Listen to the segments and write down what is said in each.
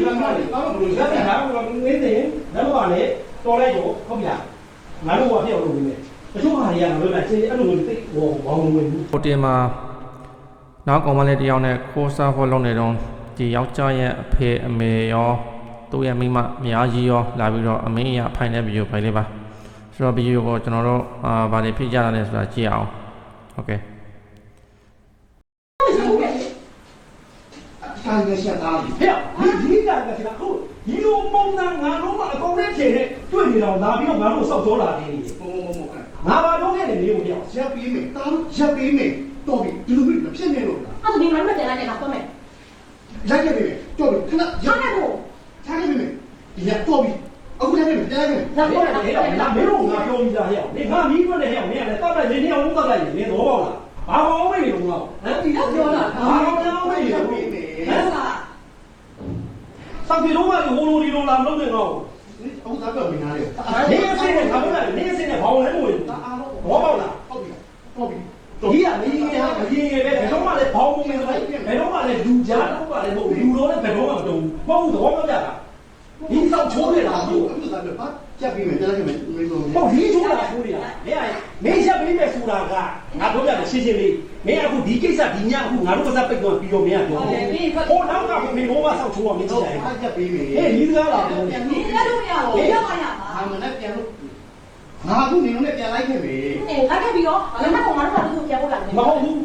ဒီမှာလေဘာလို့ဘလို့ ဒါကဒါကနင်းနေလက်တော့လည်းတော်လိုက်တော့ဟုတ်ပြီလားငါတို့ကပြောက်လို့နေတယ်တချို့ဟာတွေကလည်းပဲချင်းအဲ့လိုတိတ်ဟောဘောင်းဝင်ဘူး ဟိုတင်မှာနောက်ကောင်မလေးတစ်ယောက်နဲ့ခိုးစားဖို့လုပ်နေတော့ဒီယောက်ျားရဲ့အဖေအမေရောသူ့ရဲ့မိန်းမအများကြီးရောလာပြီးတော့အမင်းရဖိုင်တဲ့ဗီဒီယိုဖိုင်လေးပါဆိုတော့ဗီဒီယိုကိုကျွန်တော်တို့အာဗာတွေဖြစ်ကြတာလဲဆိုတာကြည့်အောင်โอเค ဆိုင်ရဆက်သားဟဲ့ဒီဒီကကစီအခုဒီလိုပုံစံငါတို့ကအကုန်နဲ့ချိန်နဲ့တွေ့နေတော့လာပြီးတော့ငါတို့စောက်ကြောလာနေတယ်ဘုံဘုံဘုံခဏငါဘာလုပ်ခဲ့တယ်မျိုးပြောရက်ပြီးမယ်တားရက်ပြီးမယ်တော်ပြီဒီလိုမျိုးဖြစ်နေလို့လားအဲ့ဒါဒီမှာမတက်လာတဲ့ကတော့မယ်ရက်ခဲ့ပြီတော်ပြီခဏချားတယ်ကိုထားခဲ့ပြီဒီရက်တော်ပြီအခုရက်ခဲ့ပြီရက်ခဲ့ပြီဇာဟဲ့ပေါ်ဟဲ့တာဟဲ့ငါမင်းတို့ငါပြောပြီးသားဟဲ့နေငါမီးတွက်တယ်ဟဲ့မင်းကလည်းတောက်လိုက်နေနေအောင်တောက်လိုက်နေတော့ပေါ့လားဘာကောင်းမေးနေလို့ငါဟမ်ဒီတော့ပြောတာ ဘာကောင်းမေးနေလို့ဟမ် ဟာ စောက်ပြေတော့က ဟိုလိုဒီလိုလာမလုပ်နဲ့ငါ့ကိုအခုသားပြောမင်းသားလေနေအစင်းနဲ့ငါတို့ကနေအစင်းနဲ့ဘောင်းလဲမဝင်ဘူးတာအားလုံးဘောပေါက်လားဟုတ်ပြီတော်ပြီဒီကမင်းကြီးကမကြီးငယ်ပဲဘယ်တော့မှလည်းဘောင်းမဝင်ဘူးဘယ်တော့မှလည်းလူကြားတော့ကလည်းမဟုတ်လူတော့လည်းဘယ်တော့မှမတုံဘူးမဟုတ်ဘူးသဘောမကျတာဒီစောက်ချိုးနေတာအခုဘူးအခုသားပြော ပါရက်ပြီးမယ်ရက်ခဲ့မယ်မင်းတို့ဟုတ်ဒီချိုးတာချိုးနေတာမင်းကမင်းချက်ပေးမယ်ဆိုတာကငါတို့ရတယ်ရှင်းရှင်းလေးမင်းအခုဒီကိစ္စဒီညအခုငါတို့ကစားပိတ်တော့ပြီးတော့မင်းကပြောဟိုနောက်ကမင်းတို့ကစောက်ချိုးအောင်မင်းကြတော့ည့်လိုက်ရက်ပြီးမယ်ဟဲ့ဒီစကားလားပြောဒီလည်းတော့မရဘူးရပါရပါအာမနဲ့ပြန်လို့ငါအခုနေနဲ့ပြန်လိုက်ခဲ့ပြီနေလာခဲ့ပြီးတော့လည်းမကောင်ကတော့သူ့ပြန်ဖို့လာတယ်မဟုတ်ဘူး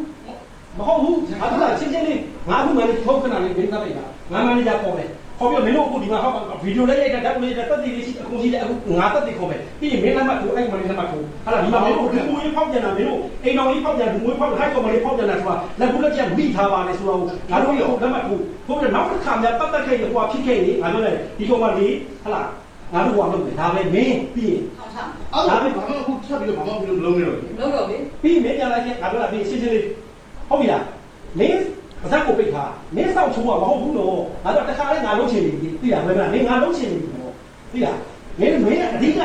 မဟုတ်ဘူးငါတို့ကချင်းချင်းလေးငါအခုမှလည်းထုတ်ခဏလေးဘင်းသားလိုက်တာငါမန်နေဂျာခေါ်မယ် ခေါ်ပြီးမင်းတို့အခုဒီမှာဟောဗီဒီယိုလေးရိုက်တာဓာတ်လေးတက်တည်လေးရှိအခုရှိတယ်အခုငါတက်တည်ခေါ်မယ်ပြီးရင်မင်းလက်မှတ်ထိုးအဲ့မန်နေဂျာလက်မှတ်ထိုးဟာလာဒီမှာမင်းတို့ဒီမွေးဖောက်ပြန်တာမင်းတို့အိမ်တော်ကြီးဖောက်ပြန်ဒီမွေးဖောက်ဟိုက်ကောင်မလေးဖောက်ပြန်တာဆိုတာလက်ဘူးလက်ချက်မိထားပါလေဆိုတော့ငါတို့ရောလက်မှတ်ထိုးဘုရားနောက်တစ်ခါများပတ်သက်ခဲ့ရကွာဖြစ်ခဲ့နေငါတို့လည်းဒီကောင်မလေးဟာလာငါတို့ကလုပ်တယ်ဒါပဲမင်းပြီးရင်ထောက်ထားအဲ့ဒါဘာမှအခုချက်ပြီးတော့ဘာမှမလုပ်နေတော့လုံးတော့ပြီပြီးမင်းပြန်လာခဲ့ငါတို့ကပြီးရှင်းရှင်းလေးဟုတ်ပြီလားမင်း ပါဇက်ကိုပိတ်ထားမင်းစောင့်ချိုးမှာမဟုတ်ဘူးနော်ငါတော့တခါလေးငါလုံးချင်နေပြီသိလားမင်းကမင်းငါလုံးချင်နေပြီနော်သိလားမင်းမင်းအဓိက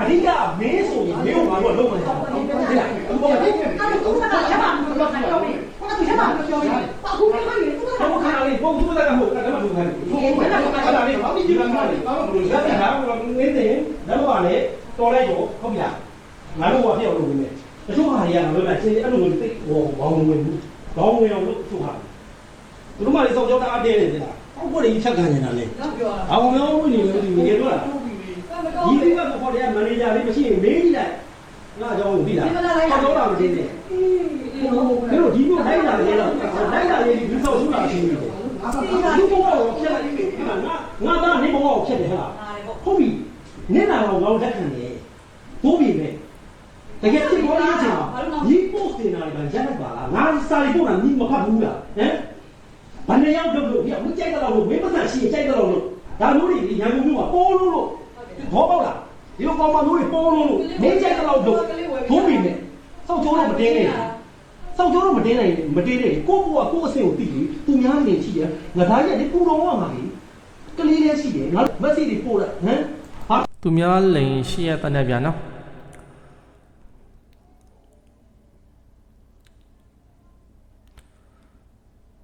အဓိကမင်းဆိုရင်မင်းကငါတို့လုံးမယ်သိလားအခုဘာလဲအဲ့ဒါသူကလည်းချက်မှမပြောနိုင်တော့ဘူးဟုတ်ကဲ့ချက်မှမပြောနိုင်အခုလည်းခါရီသူကဘာခါလေးပုံသူကကမဟုတ်ကတမသူခိုင်းဘူးအဲ့ဒါလေးဘာဒီမှာလဲဘာလို့ဘလို့ရတဲ့ဟာကနင်းနေလက်တော့လည်းတော်လိုက်တော့ဟုတ်ပြီလားငါတို့ကပြောက်လို့ဝင်တယ်တချို့ဟာတွေကလည်းပဲချင်းအဲ့လိုတိတ်ဟောဘောင်းဝင်ဘူးဘောင်းဝင်အောင်လို့သူ့ဟာ သူတို့မှလည်းစောက်ကြောတာအတင်းနေသလားဟောကိုယ်ကြီးချက်ခံနေတာလေတော့ပြောတာဘာမှမပြောဘူးနေလို့ဒီနေတော့လားတော့မဒီကောင်းဒီဘူးကခေါ်တဲ့မန်နေဂျာလေးမရှိရင်မေးကြည့်လိုက်ငါကြောင်းပြီလားတော့တော့မသိနေအေးဟိုမင်းတို့ဒီလိုလိုက်လာလေတော့လိုက်လာလေဒီဆောက်ရှုတာရှိနေတယ်ငါသာဒီဘောကောဖြစ်လိုက်ပြီငါငါသားနေဘောကောဖြစ်တယ်ဟဲ့လားဟာလေပေါ့ဟုတ်ပြီနင်းလာတော့ငါတို့လက်ခံတယ်ဘိုးပြီပဲတကယ်ဖြစ်ပေါ်လာချင်ဒီ post တင်လာတယ်ဗျရက်လိုက်ပါလားငါစာရီပို့တာညီမဖတ်ဘူးလားဟမ် ဘယ်နေရောက်လို့လို့ပြမကြိုက်တော့လို့မင်းပတ်သက်ရှိရင်ကြိုက်တော့လို့ဒါမျိုးတွေရန်ကုန်မြို့မှာပေါ်လို့လို့ဘောပေါက်လားဒီလိုကောင်မမျိုးတွေပေါ်လို့လို့မင်းကြိုက်တော့လို့ဘိုးပြီပဲစောက်ချိုးတော့မတင်းနေစောက်ချိုးတော့မတင်းနိုင်မတင်းနေကိုကိုကကိုအဆင်ကိုသိပြီသူများနေရှိတယ်ငါသားရက်ဒီပူတော်ကငါလေကလေးလေးရှိတယ်ငါမက်ဆေ့တွေပို့လိုက်ဟမ်ဟာသူများလိန်ရှိရတဲ့ဗျာနော်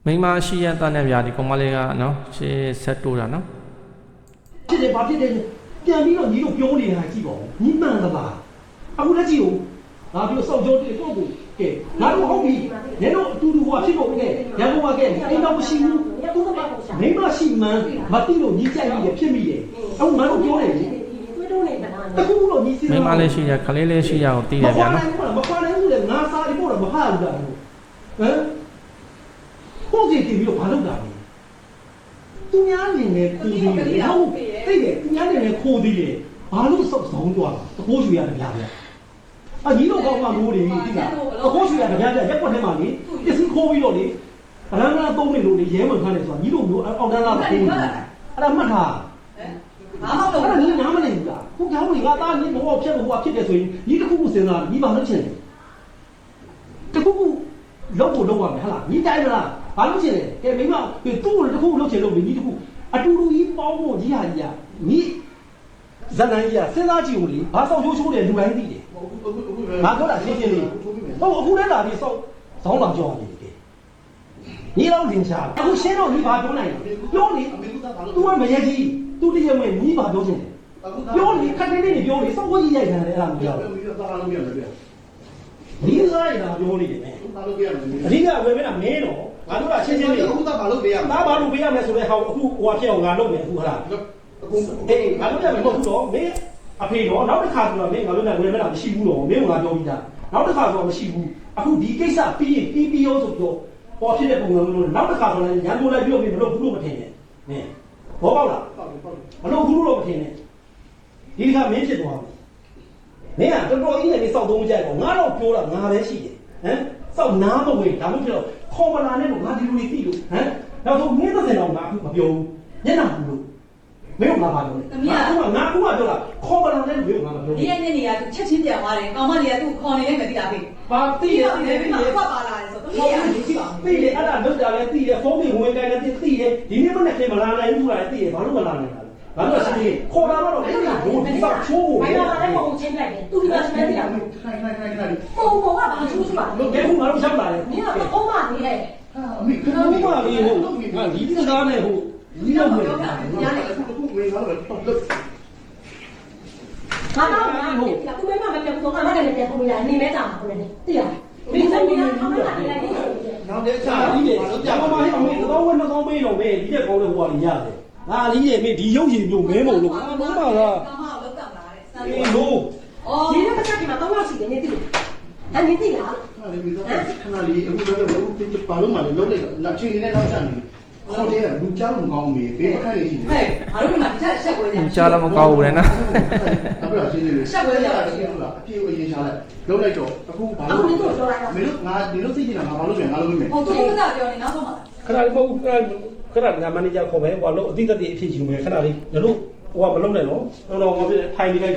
မိန်းမရှိရတဲ့ဗျာဒီကောင်မလေးကနော်ရှေ့ဆက်တိုးတာနော်ဖြစ်တယ်ဘာဖြစ်တယ်ပြန်ပြီးတော့ညီတို့ပြောနေတာကြည့်ပါဦးညီမှန်သလားအခုလက်ကြည့်ဦးငါပြီးတော့စောက်ကြောတေကိုကိုကဲငါတို့ဟုတ်ပြီညတို့အတူတူကဖြစ်ဖို့ကဲရန်ကုန်ကကဲအိမ်တော့မရှိဘူးသူကဘာကိုရှာမိမရှိမှန်မတိလို့ညီကြိုက်ရဖြစ်မိတယ်အခုငါတို့ပြောနေပြီသွေးတိုးနေတာတခုလို့ညီစီမိန်းမလေးရှိရခလေးလေးရှိရကိုတီးတယ်ဗျာနော်မခွာနိုင်ဘူးလေငါစားဒီပို့တော့မဖတ်ဘူးလားဟမ် ကိုကြည့်တီးပြီးတော့ဘာလုပ်တာလဲသူများနေနေကိုသေးတယ်ဟုတ်သိတယ်သူများနေနေခိုးသေးတယ်ဘာလို့စောက်ဆောင်သွားတာတကိုးရွှေရတယ်ဗျာဗျာအညီတို့ကောင်းမှမိုးတယ်တိလားတကိုးရွှေရတယ်ဗျာဗျာရက်ွက်ထဲမှာလေပစ္စည်းခိုးပြီးတော့လေအရန်လာသုံးနေလို့လေရဲမှန်ခါနေဆိုတာညီတို့မျိုးအောက်တန်းလာခိုးနေအဲ့ဒါမှတ်ထားဘာမှမအဲ့ဒါလုပ်ညီဘူးနားမနေဘူးလားခုကြောင်းကြီးငါသားညီဘောဖြစ်လို့ဟိုဖြစ်တယ်ဆိုရင်ညီတစ်ခုခုစဉ်းစားညီဘာလုပ်ချင်လဲတစ်ခုခုလုပ်ဖို့လုပ်ရမယ်ဟဟလားညီတိုင်းမလား ဘာလုပ်ချင်လဲကဲမိမသူ့ကိုတစ်ခုလုပ်ချင်လို့ညီတစ်ခုအတူတူကြီးပေါင်းဖို့ကြီးဟာကြီးကညီဇန်နိုင်ကြီးကစဉ်းစားကြည့်ဦးလေဘာဆောင်ချိုးချိုးတယ်လူတိုင်းသိတယ်အခုအခုအခုငါပြောတာရှင်းရှင်းလေးဟုတ်အခုလည်းလာပြီးစောက်ဇောင်းလာကြောင်းနေတယ်ညီတော့လင်ရှာအခုရှင်းတော့ညီဘာပြောနိုင်လဲပြောလေအမေကဘာလို့ तू ကမရကြီး तू တရားဝင်ညီဘာပြောချင်တယ်အခုပြောလေခက်နေနေပြောလေစောက်ကိုကြီးရိုက်ခံတယ်အဲ့ဒါမပြောပြောပြီးတော့ဘာလို့ပြရမလဲပြဒီစားရတာပြောနေတယ်ဘာလို့ပြရမလဲအဓိကဝယ်မင်းကမင်းတော့ ငါတို့ကရှင်းရှင်းလေးအခုကဘာလို့ပြရမလဲသားဘာလို့ပေးရမလဲဆိုတဲ့ဟောအခုဟိုဖြစ်အောင်ငါလုပ်မယ်အခုဟလားအခုအေးငါတို့ကမဟုတ်ဘူးတော့မင်းအဖေတော့နောက်တစ်ခါဆိုတော့မင်းငါတို့ကဝယ်မလားမရှိဘူးတော့မင်းကငါပြောပြီးသားနောက်တစ်ခါဆိုတော့မရှိဘူးအခုဒီကိစ္စပြီးရင်ပြီးပြီးရောဆိုတော့ပေါ်ဖြစ်တဲ့ပုံစံမျိုးနောက်တစ်ခါဆိုလည်းရန်ကုန်လိုက်ပြောပြီးမလုပ်ဘူးလို့မထင်နဲ့နင်းဘောပေါက်လားဟုတ်ပြီဟုတ်ပြီမလုပ်ဘူးလို့မထင်နဲ့ဒီကမင်းဖြစ်သွားပြီမင်းကတော်တော်ကြီးနဲ့နေစောက်သုံးကြိုက်ပေါ့ငါတော့ပြောတာငါပဲရှိတယ်ဟမ် စောက်နားမဝင်ဒါမှမဟုတ်တော့ခေါ်မလာနဲ့လို့ငါဒီလိုလေးသိလို့ဟမ်နောက်ဆုံးမင်းသက်စင်တော့ငါအခုမပြောဘူးညနာဘူးလို့မင်းကငါပါပြောတယ်ငါကငါကပြောတာခေါ်မလာနဲ့လို့ငါမပြောဒီဘူးရက်နေ့နေရသူချက်ချင်းပြန်သွားတယ်ကောင်မလေးကသူ့ခေါ်နေလိုက်မသိတာဖေးဘာသိပြီးရတော့သိဒီရနေ့သိရမှာဖတ်ပါလာတယ်ဆိုတော့ဒီရက်နေကြည့်ပါသိတယ်အဲ့ဒါလောက်တာလည်းသိတယ်ဖုန်းတွေဝင်တိုင်းလည်းသိတယ်ဒီနေ့မနေ့ကမလာနိုင်ဘူးလားသိတယ်ဘာလို့မလာနိုင်တာ လဲဘာလို့ရှိနေခေါ်တာတော့အဲ့ဒါဘိုးဒီစောက်ချိုးဘာကိုလို့လဲမဟုတ်ချင်းလိုက်တယ်သူဒီမှာစမ်းနေတာမဟုတ်ခိုင်ခိုင်ခိုင်ခိုင်ဘူးဘောကဘာချိုးချိုးပါလို့ကဲခုငါတို့ရောက်လာတယ်နင်ကတော့အုံးမနေတယ်အမေခဏလေးပါလေဟုတ်ငါဒီစကားနဲ့ဟုတ်ဒီတော့မဟုတ်အခုဝင်လာတော့တော့လို့ငါတော့ငါဟုတ်သူမဲမမပြောဘူးငါလည်းလည်းပြန်ပုံရတယ်နေမဲတာမှာကိုလည်းသိရမ င်းစမ်းနေတာအမှန်ကနေလိုက်တယ်နောက်တဲ့ချာဒီလေဘာလို့ပြမမဟိအောင်မေတော့ဝက်တော့မေးတော့မေဒီတဲ့ကောင်းတဲ့ဟိုကကြီးရတယ်ငါလီးရဲ့မေဒီရုပ်ရည်မျိုးမဲမလို့ငါလုံးပါလားကောင်မလောက်တောက်လာတယ်စမ်းအေးလို့အော်ဒီနေ့တစ်ချက်ဒီမှာတော့လောက်ရှိတယ်နေသိလို့အဲ့နေသိလားခဏလေးပြီးတော့ခဏလေးအခုလည်းအခုဘာလို့မှလည်းလုံးလိုက်လက်ချင်းနဲ့နောက်ချနေခေါင်းထဲကလူကြောက်ကောင်းပြီဘေးအခက်လေးရှိတယ်ဟဲ့ငါတို့ဒီမှာတစ်ချက်ချက်ပွဲကြကြားလည်းမကောင်းဘူးလေနော်အခုတော့ရှင်းနေပြီအပြေအရင်ရှာလိုက်လုံးလိုက်တော့အခုဘာအခုလို့နေတော့ပြောလိုက်တာမင်းတို့ငါဒီလိုသိနေတာငါဘာလို့ပြန်ငါလို့မင်းဟိုသူကပြောနေနောက်ဆုံးမှာ ခဏလေးမဟုတ်ခဏခဏငါမန်နေဂျာခေါ်မယ်ဟိုလို့အတိတ်တည်းအဖြစ်ယူမယ်ခဏလေးတို့ဟိုကမလုံးနဲ့နော်တော့တော့ငါပြထိုင်နေလိုက်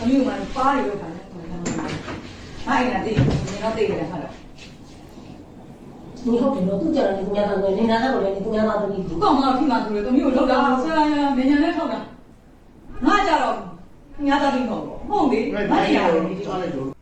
အမျိုးမှပါရီလို့ခါတယ်ဟာအဲ့ဒါတည်နေတော့တည်တယ်ဟာတော့ဒီဟုတ်တယ်လို့သူကြတယ်သူများတော့နေနာတော့လည်းသူများတော့တည်းသူကောင်မဖိမှသူလေတမျိုးလောက်တာဆရာမင်းညာနဲ့ထောက်တာငါကြတော့ငါသားပြီးပေါ့ဟုတ်လေမမင်းနေရတို့ဘူးဒီချလိုက်တော့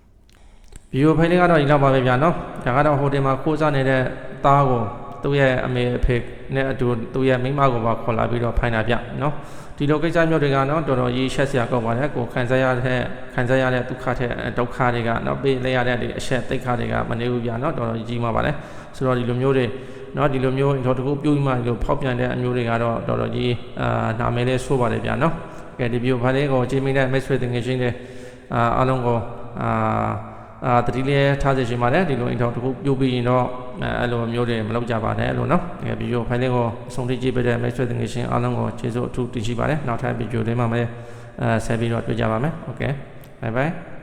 ဗီဒီယိုဖိုင်လေးကတော့ဒီလောက်ပါပဲဗျာနော်ဒါကတော့ဟိုတင်မှာခိုးစားနေတဲ့သားကိုသူ့ရဲ့အမေအဖေနဲ့အတူသူ့ရဲ့မိန်းမကိုပါခေါ်လာပြီးတော့ဖိုင်တာဗျနော်ဒီလိုကိစ္စမျိုးတွေကနော်တော်တော်ကြီးရှက်စရာကောင်းပါတယ်ကိုခံစားရတဲ့ခံစားရတဲ့ဒုက္ခတဲ့ဒုက္ခတွေကနော်ပေးလဲရတဲ့ဒီအချက်တိတ်ခါတွေကမနေဘူးဗျာနော်တော်တော်ကြီးမှာပါတယ်ဆိုတော့ဒီလိုမျိုးတွေနော်ဒီလိုမျိုးတော့တကူပြုတ်မှဒီလိုဖောက်ပြန်တဲ့အမျိုးတွေကတော့တော်တော်ကြီးအာနာမည်လေးဆိုးပါတယ်ဗျာနော်ကဲဒီဗီဒီယိုဖိုင်လေးကိုကြည့်မိတဲ့မိတ်ဆွေတင်ငယ်ချင်းတွေအာအားလုံးကိုအာ အာတတိလေးထားစေချင်ပါတယ်ဒီလိုအိမ်ထောင်တစ်ခုပြုတ်ပြီးရင်တော့အဲအဲ့လိုမျိုးတွေမလုပ်ကြပါနဲ့လို့နော်ဒီဗီဒီယိုဖိုင်လေးကိုအဆုံးထိကြည့်ပေးတဲ့မိတ်ဆွေငယ်ချင်းအားလုံးကိုကျေးဇူးအထူးတင်ရှိပါတယ်နောက်ထပ်ဗီဒီယိုတွေမှာလည်းအဲဆက်ပြီးတော့တွေ့ကြပါမယ်โอเค bye bye